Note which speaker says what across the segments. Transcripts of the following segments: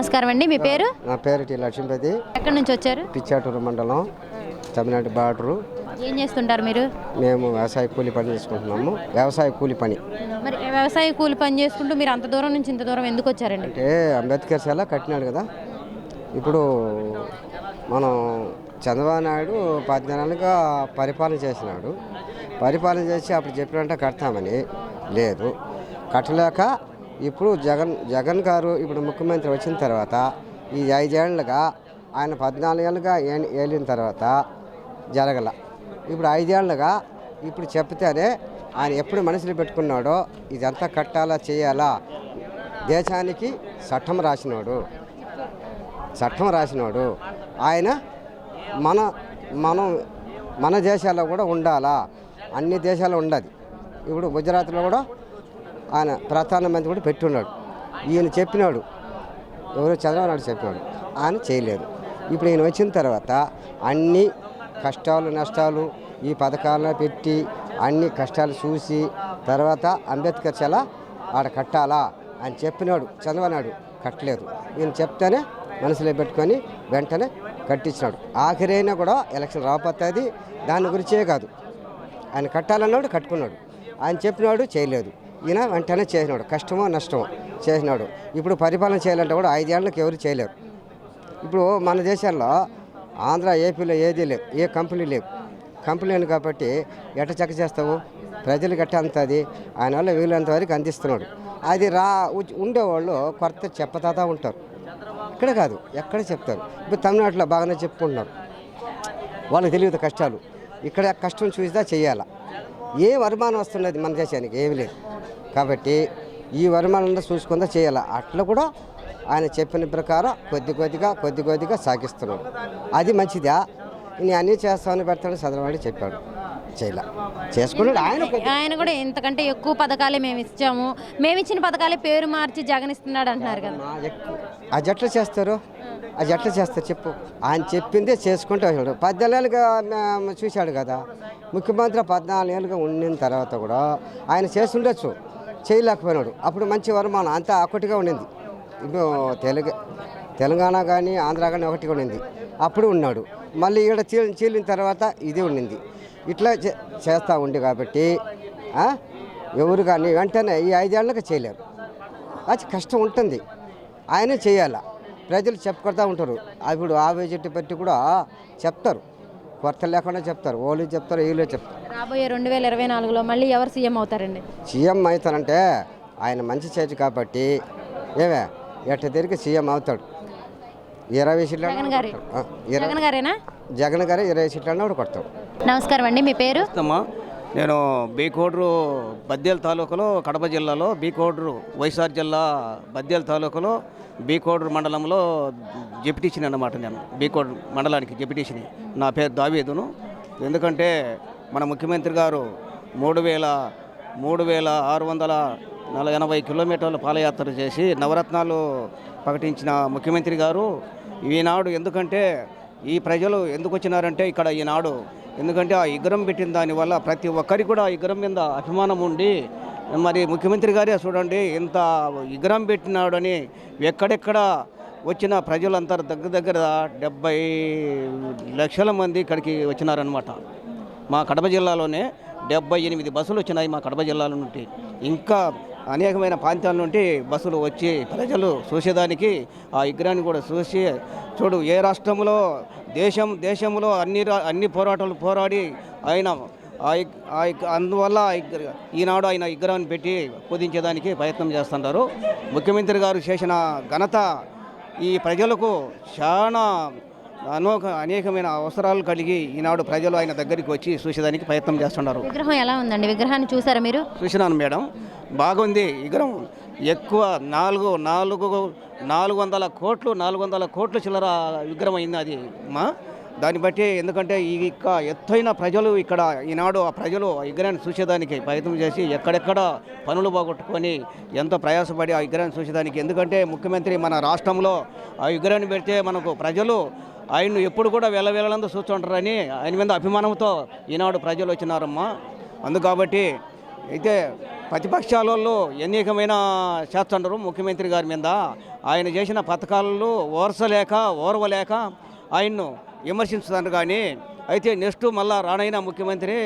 Speaker 1: నమస్కారం అండి. మీ పేరు?
Speaker 2: నా పేరు టి లక్ష్మీపతి.
Speaker 1: ఎక్కడి నుంచి వచ్చారు?
Speaker 2: పిచ్చాటూరు మండలం తమిళనాడు బార్డరు.
Speaker 1: ఏం చేస్తుంటారు మీరు?
Speaker 2: మేము వ్యవసాయ కూలి పని చేసుకుంటున్నాము. వ్యవసాయ కూలి పని.
Speaker 1: మరి వ్యవసాయ కూలి పని చేసుకుంటూ మీరు అంత దూరం నుంచి ఇంత దూరం ఎందుకు వచ్చారండి?
Speaker 2: అంటే అంబేద్కర్ సెల కట్టినాడు కదా. ఇప్పుడు మనం చంద్రబాబు నాయుడు పద్నాలుగుగా పరిపాలన చేసినాడు. పరిపాలన చేసి అప్పుడు చెప్పినట్టే కడతామని లేదు. కట్టలేక ఇప్పుడు జగన్ జగన్ గారు ఇప్పుడు ముఖ్యమంత్రి వచ్చిన తర్వాత ఈ ఐదేళ్ళుగా ఆయన పద్నాలుగేళ్ళుగా ఏ- ఏలిన తర్వాత జరగల. ఇప్పుడు ఐదేళ్ళుగా ఇప్పుడు చెప్తేనే ఆయన ఎప్పుడు మనసులో పెట్టుకున్నాడో ఇదంతా కట్టాలా చేయాలా? దేశానికి చట్టం రాసినాడు. చట్టం రాసినాడు. ఆయన మన మనం మన దేశాల్లో కూడా ఉండాలా? అన్ని దేశాల్లో ఉండదు. ఇప్పుడు గుజరాత్లో కూడా ఆయన ప్రధానమంత్రి కూడా పెట్టున్నాడు. ఈయన చెప్పినాడు. ఎవరో చంద్రబాబు నాయుడు చెప్పినాడు. ఆయన చేయలేదు. ఇప్పుడు ఈయన వచ్చిన తర్వాత అన్ని కష్టాలు నష్టాలు ఈ పథకాలను పెట్టి అన్ని కష్టాలు చూసి తర్వాత అంబేద్కర్ చాలా ఆడ కట్టాలా అని చెప్పినాడు. చంద్రబాబు నాయుడు కట్టలేదు. ఈయన చెప్తేనే మనసులో పెట్టుకొని వెంటనే కట్టించినాడు. ఆఖరైనా కూడా ఎలక్షన్ రాబోతుంది. దాని గురించే కాదు. ఆయన కట్టాలన్నాడు కట్టుకున్నాడు. ఆయన చెప్పినాడు చేయలేదు. ఈయన వెంటనే చేసినాడు. కష్టమో నష్టమో చేసినాడు. ఇప్పుడు పరిపాలన చేయాలంటే కూడా ఐదేళ్ళకు ఎవరు చేయలేరు. ఇప్పుడు మన దేశంలో ఆంధ్ర ఏపీలో ఏదీ లేవు. ఏ కంపెనీ లేవు. కంపెనీ కాబట్టి ఎట్ట చెక్క చేస్తావు? ప్రజలు ఎట్ట అంతది? ఆయన వల్ల వీలైనంత వరకు అందిస్తున్నాడు. అది రా ఉండేవాళ్ళు కొరత చెప్పతాతా ఉంటారు. ఇక్కడ కాదు ఎక్కడ చెప్తారు? ఇప్పుడు తమిళనాడులో బాగానే చెప్పుకుంటున్నారు. వాళ్ళకి తెలియదు కష్టాలు. ఇక్కడ కష్టం చూసిదా చేయాలా ఏ వరమానం వస్తున్నది మన దేశానికి? ఏమి లేదు. కాబట్టి ఈ వరమానంలో చూసుకుందా చేయాలా? అట్లా కూడా ఆయన చెప్పిన ప్రకారం కొద్ది కొద్దిగా కొద్ది కొద్దిగా సాగిస్తున్నాడు. అది మంచిదా? నేను అన్నీ చేస్తామని పెడతాడు చంద్రబాబు చెప్పాడు. చేయలే? చేసుకున్నాడు. ఆయన
Speaker 1: ఆయన కూడా ఇంతకంటే ఎక్కువ పథకాలే మేము ఇచ్చాము. మేము ఇచ్చిన పథకాలే పేరు మార్చి జగన్ ఇస్తున్నాడు అంటున్నారు కదా.
Speaker 2: అది ఎట్లా చేస్తారు? అది ఎట్లా చేస్తారు చెప్పు. ఆయన చెప్పిందే చేసుకుంటూ వచ్చాడు పద్నాలుగేళ్ళుగా చూశాడు కదా. ముఖ్యమంత్రి పద్నాలుగేళ్ళుగా ఉండిన తర్వాత కూడా ఆయన చేస్తుండొచ్చు. చేయలేకపోయినాడు. అప్పుడు మంచి వరమానం అంతా ఒకటిగా ఉండింది. ఇప్పుడు తెలుగు తెలంగాణ కానీ ఆంధ్ర కానీ ఒకటిగా ఉండింది. అప్పుడు ఉన్నాడు. మళ్ళీ ఇక్కడ చీ చీలిన తర్వాత ఇది ఉండింది. ఇట్లా చే- చేస్తూ ఉండి కాబట్టి ఎవరు కానీ వెంటనే ఈ ఐదేళ్ళకి చేయలేరు. అది కష్టం ఉంటుంది. ఆయనే చేయాల. ప్రజలు చెప్పుకొడతా ఉంటారు. ఇప్పుడు ఆ బడ్జెట్ పెట్టి కూడా చెప్తారు. కొరత లేకుండా చెప్తారు. వాళ్ళు చెప్తారు వీళ్ళు చెప్తారు.
Speaker 1: రాబోయే రెండు వేల ఇరవై నాలుగులో మళ్ళీ ఎవరు సీఎం అవుతారండి?
Speaker 2: సీఎం అవుతానంటే ఆయన మంచి చేతి కాబట్టి ఏమే ఎట్ట తిరిగి సీఎం అవుతాడు. ఇరవై సీట్లు
Speaker 1: జగన్ గారి. జగన్ గారేనా?
Speaker 2: జగన్ గారు ఇరవై సీట్లు కూడా కొడతాడు.
Speaker 1: నమస్కారం అండి మీ పేరు?
Speaker 3: నేను బీకోడ్రు బద్దేల్ తాలూకాలో కడప జిల్లాలో బీకోడ్రు వైఎస్ఆర్ జిల్లా బద్దేల్ తాలూకాలో బీకోడ్రు మండలంలో జెపిటీషన్ అన్నమాట నేను. బీకోడ్ మండలానికి జెపిటీషన్ నా పేరు దావేదును. ఎందుకంటే మన ముఖ్యమంత్రి గారు మూడు వేల మూడు వేల ఆరు వందల నలభై ఎనభై కిలోమీటర్ల పాదయాత్ర చేసి నవరత్నాలు ప్రకటించిన ముఖ్యమంత్రి గారు ఈనాడు ఎందుకంటే ఈ ప్రజలు ఎందుకు వచ్చినారంటే ఇక్కడ ఈనాడు ఎందుకంటే ఆ విగ్రహం పెట్టిన దానివల్ల ప్రతి ఒక్కరికి కూడా ఆ విగ్రహం మీద అభిమానం ఉండి మరి ముఖ్యమంత్రి గారే చూడండి ఇంత విగ్రహం పెట్టినాడని ఎక్కడెక్కడ వచ్చిన ప్రజలంతా దగ్గర దగ్గర డెబ్బై లక్షల మంది ఇక్కడికి వచ్చినారనమాట మా కడప జిల్లాలోనే డెబ్బై ఎనిమిది బస్సులు వచ్చినాయి మా కడప జిల్లాల నుండి. ఇంకా అనేకమైన ప్రాంతాల నుండి బస్సులు వచ్చి ప్రజలు చూసేదానికి ఆ విగ్రహాన్ని కూడా చూసి చూడు ఏ రాష్ట్రంలో దేశం దేశంలో అన్ని రా- అన్ని పోరాటాలు పోరాడి ఆయన ఆ ఆ అందువల్ల ఈనాడు ఆయన విగ్రహాన్ని పెట్టి పూజించేదానికి ప్రయత్నం చేస్తుంటారు. ముఖ్యమంత్రి గారు చేసిన ఘనత ఈ ప్రజలకు చాలా అనేక అనేకమైన అవసరాలు కలిగి ఈనాడు ప్రజలు ఆయన దగ్గరికి వచ్చి చూసేదానికి ప్రయత్నం చేస్తున్నారు
Speaker 1: విగ్రహం ఎలా ఉందండి? విగ్రహాన్ని చూసారా మీరు?
Speaker 3: చూసినాను మేడం. బాగుంది. విగ్రహం ఎక్కువ నాలుగు నాలుగు నాలుగు వందల కోట్లు నాలుగు వందల కోట్ల చిల్లర విగ్రహం అయింది అది. మా దాన్ని బట్టి ఎందుకంటే ఈ ఇక్క ఎత్తైన ప్రజలు ఇక్కడ ఈనాడు ఆ ప్రజలు ఆ విగ్రహాన్ని చూసేదానికి ప్రయత్నం చేసి ఎక్కడెక్కడ పనులు పోగొట్టుకొని ఎంతో ప్రయాసపడి ఆ విగ్రహాన్ని చూసేదానికి. ఎందుకంటే ముఖ్యమంత్రి మన రాష్ట్రంలో ఆ విగ్రహాన్ని పెడితే మనకు ప్రజలు ఆయన్ను ఎప్పుడు కూడా వెళ్ళవేళలందు చూస్తుంటారని ఆయన మీద అభిమానంతో ఈనాడు ప్రజలు వచ్చినారమ్మా. అందు కాబట్టి అయితే ప్రతిపక్షాలలో ఎన్నికమైన చేస్తుండరు ముఖ్యమంత్రి గారి మీద. ఆయన చేసిన పథకాలలో ఓర్చలేక ఓర్వలేక ఆయన్ను విమర్శించుతారు కానీ అయితే నెక్స్ట్ మళ్ళా రానైన ముఖ్యమంత్రి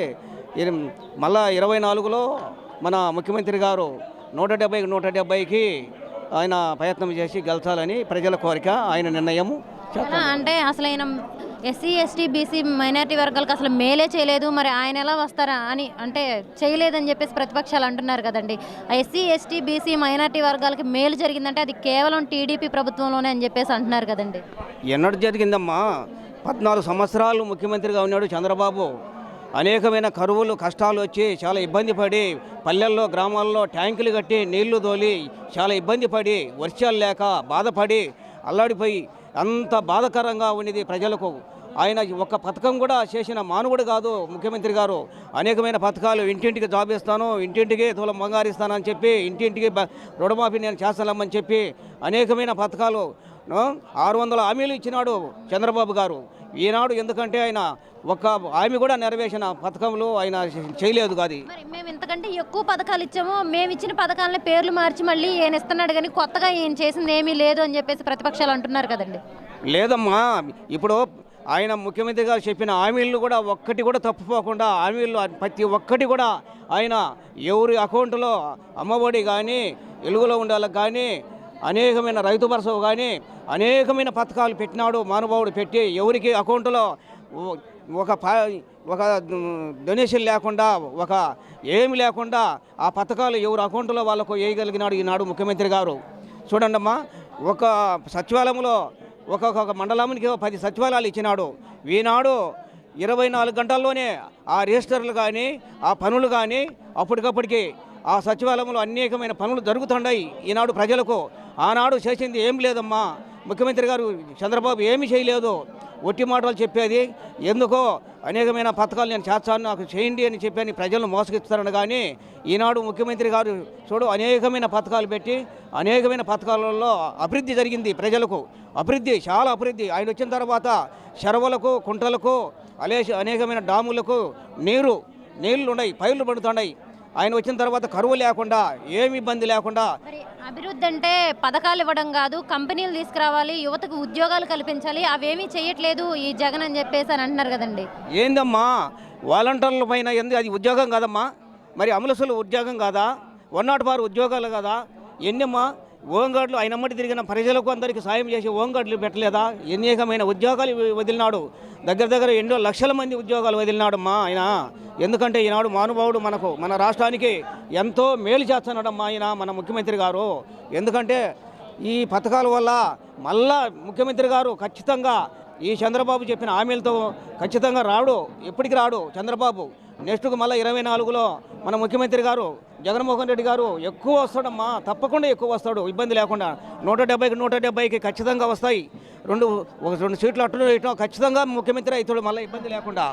Speaker 3: మళ్ళా ఇరవై నాలుగులో మన ముఖ్యమంత్రి గారు నూట డెబ్బైకి నూట డెబ్బైకి ఆయన ప్రయత్నం చేసి గెలచాలని ప్రజల కోరిక ఆయన నిర్ణయము.
Speaker 1: అంటే అసలు ఆయన ఎస్సీ ఎస్టీ బీసీ మైనారిటీ వర్గాలకు అసలు మేలే చేయలేదు మరి ఆయన ఎలా వస్తారా అని అంటే చేయలేదని చెప్పేసి ప్రతిపక్షాలు అంటున్నారు కదండి. ఎస్సీ ఎస్టీ బీసీ మైనారిటీ వర్గాలకి మేలు జరిగిందంటే అది కేవలం టీడీపీ ప్రభుత్వంలోనే అని చెప్పేసి అంటున్నారు కదండి.
Speaker 3: ఎన్నడూ జరిగిందమ్మా. పద్నాలుగు సంవత్సరాలు ముఖ్యమంత్రిగా ఉన్నాడు చంద్రబాబు. అనేకమైన కరువులు కష్టాలు వచ్చి చాలా ఇబ్బంది పడి పల్లెల్లో గ్రామాల్లో ట్యాంకులు కట్టి నీళ్ళు తోలి చాలా ఇబ్బంది పడి వర్షాలు లేక బాధపడి అల్లాడిపోయి అంత బాధకరంగా ఉండేది ప్రజలకు. ఆయన ఒక్క పథకం కూడా చేసిన మానవుడు కాదు ముఖ్యమంత్రి గారు. అనేకమైన పథకాలు ఇంటింటికి జాబ్ ఇస్తాను ఇంటింటికి తోలం బంగారు ఇస్తానని చెప్పి ఇంటింటికి రుణమాఫీ నేను చేస్తానమ్మని చెప్పి అనేకమైన పథకాలు ఆరు వందల హామీలు ఇచ్చినాడు చంద్రబాబు గారు. ఈనాడు ఎందుకంటే ఆయన ఒక్క హామీ కూడా నెరవేర్చిన పథకంలో ఆయన చేయలేదు కాదు
Speaker 1: మేము ఇంతకంటే ఎక్కువ పథకాలు ఇచ్చాము మేము ఇచ్చిన పథకాలని పేర్లు మార్చి మళ్ళీ ఈయన ఇస్తున్నాడు కానీ కొత్తగా ఈయన చేసింది ఏమీ లేదు అని చెప్పేసి ప్రతిపక్షాలు అంటున్నారు కదండి.
Speaker 3: లేదమ్మా ఇప్పుడు ఆయన ముఖ్యమంత్రి గారు చెప్పిన హామీలను కూడా ఒక్కటి కూడా తప్పుపోకుండా హామీలు ప్రతి ఒక్కటి కూడా ఆయన ఎవరి అకౌంట్లో అమ్మఒడి కానీ వెలుగులో ఉండాలకు కానీ అనేకమైన రైతు భరోసా కానీ అనేకమైన పథకాలు పెట్టినాడు మానుభావుడు పెట్టి ఎవరికి అకౌంట్లో ఒక ప- ఒక డొనేషన్ లేకుండా ఒక ఏమి లేకుండా ఆ పథకాలు ఎవరు అకౌంట్లో వాళ్ళకు వేయగలిగినాడు ఈనాడు ముఖ్యమంత్రి గారు. చూడండమ్మా ఒక సచివాలయంలో ఒక్కొక్క మండలానికి పది సచివాలయాలు ఇచ్చినాడు. ఈనాడు ఇరవై నాలుగు గంటల్లోనే ఆ రిజిస్టర్లు కానీ ఆ పనులు కానీ అప్పటికప్పటికి ఆ సచివాలయంలో అనేకమైన పనులు జరుగుతున్నాయి ఈనాడు ప్రజలకు. ఆనాడు చేసింది ఏం లేదమ్మా. ముఖ్యమంత్రి గారు చంద్రబాబు ఏమీ చేయలేదు. ఒట్టి మాటలు చెప్పేది ఎందుకో అనేకమైన పథకాలు నేను చేస్తాను నాకు చేయండి అని చెప్పని ప్రజలను మోసగిస్తారని కానీ ఈనాడు ముఖ్యమంత్రి గారు చూడు అనేకమైన పథకాలు పెట్టి అనేకమైన పథకాలలో అభివృద్ధి జరిగింది ప్రజలకు. అభివృద్ధి చాలా అభివృద్ధి. ఆయన వచ్చిన తర్వాత చెరువులకు కుంటలకు అలేసి అనేకమైన డాములకు నీరు నీళ్ళు ఉన్నాయి పైర్లు పడుతున్నాయి. ఆయన వచ్చిన తర్వాత కరువు లేకుండా ఏమి ఇబ్బంది లేకుండా
Speaker 1: అభివృద్ధి అంటే పథకాలు ఇవ్వడం కాదు కంపెనీలు తీసుకురావాలి యువతకు ఉద్యోగాలు కల్పించాలి అవేమీ చేయట్లేదు ఈ జగన్ అని చెప్పేసి అని అంటున్నారు కదండి.
Speaker 3: ఏందమ్మా? వాలంటీర్ల పైన ఎందు అది ఉద్యోగం కాదమ్మా? మరి అమలసులు ఉద్యోగం కాదా? వన్ నాట్ బార్ ఉద్యోగాలు కదా? ఎన్నమ్మా? ఓంగాడ్లు ఆయన అమ్మటి తిరిగిన ప్రజలకు అందరికీ సాయం చేసి ఓంగాడ్లు పెట్టలేదా? అనేకమైన ఉద్యోగాలు వదిలినాడు. దగ్గర దగ్గర ఎన్నో లక్షల మంది ఉద్యోగాలు వదిలినాడమ్మా ఆయన. ఎందుకంటే ఈనాడు మానుభావుడు మనకు మన రాష్ట్రానికి ఎంతో మేలు చేస్తున్నాడమ్మా ఆయన మన ముఖ్యమంత్రి గారు. ఎందుకంటే ఈ పథకాల వల్ల మళ్ళా ముఖ్యమంత్రి గారు ఖచ్చితంగా ఈ చంద్రబాబు చెప్పిన హామీలతో ఖచ్చితంగా రాడు ఎప్పటికి రాడు చంద్రబాబు. నెక్స్ట్కు మళ్ళీ ఇరవై నాలుగులో మన ముఖ్యమంత్రి గారు జగన్మోహన్ రెడ్డి గారు ఎక్కువ వస్తాడమ్మా తప్పకుండా ఎక్కువ వస్తాడు ఇబ్బంది లేకుండా. నూట డెబ్బైకి నూట డెబ్బైకి ఖచ్చితంగా వస్తాయి. రెండు రెండు సీట్లు అటు ఇటు ఖచ్చితంగా ముఖ్యమంత్రి అవుతాడు మళ్ళీ ఇబ్బంది లేకుండా.